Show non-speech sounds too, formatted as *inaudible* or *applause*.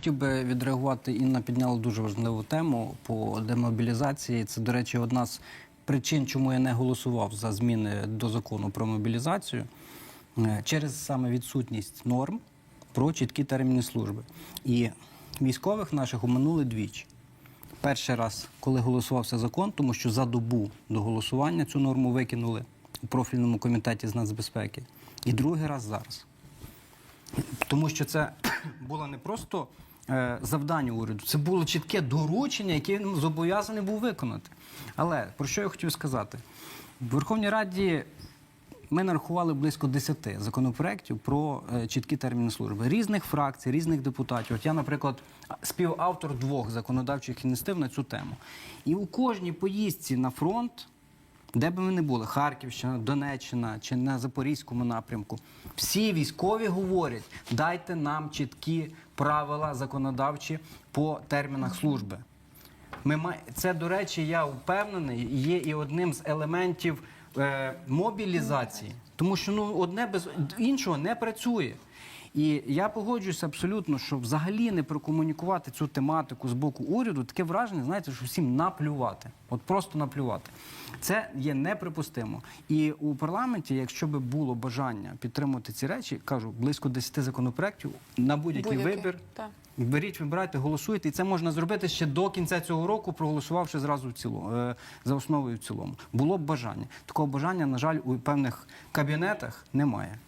хотів би відреагувати. Інна підняла дуже важливу тему по демобілізації. Це, до речі, одна з причин, чому я не голосував за зміни до закону про мобілізацію, е, через саме відсутність норм про чіткі терміни служби. І військових наших оминули двічі. Перший раз, коли голосувався закон, тому що за добу до голосування цю норму викинули у профільному комітеті з нацбезпеки. І другий раз зараз. Тому що це *coughs* було не просто завдання уряду, це було чітке доручення, яке він зобов'язаний був виконати. Але про що я хотів сказати? В Верховній Раді ми нарахували близько 10 законопроєктів про е, чіткі терміни служби різних фракцій, різних депутатів. От я, наприклад, співавтор двох законодавчих ініціатив на цю тему. І у кожній поїздці на фронт де би ми не були, Харківщина, Донеччина чи на Запорізькому напрямку, всі військові говорять, дайте нам чіткі правила законодавчі по термінах служби. Ми. Це, до речі, я впевнений, є і одним з елементів е, мобілізації, тому що ну, одне без іншого не працює. І я погоджуюся абсолютно, що взагалі не прокомунікувати цю тематику з боку уряду, таке враження, знаєте, що всім наплювати. От просто наплювати. Це є неприпустимо. І у парламенті, якщо би було бажання підтримувати ці речі, кажу, близько 10 законопроєктів на будь-який Будь-який, вибір. так. Беріть, вибирайте, голосуйте, і це можна зробити ще до кінця цього року, проголосувавши зразу в цілому е, за основою в цілому. Було б бажання. Такого бажання, на жаль, у певних кабінетах немає.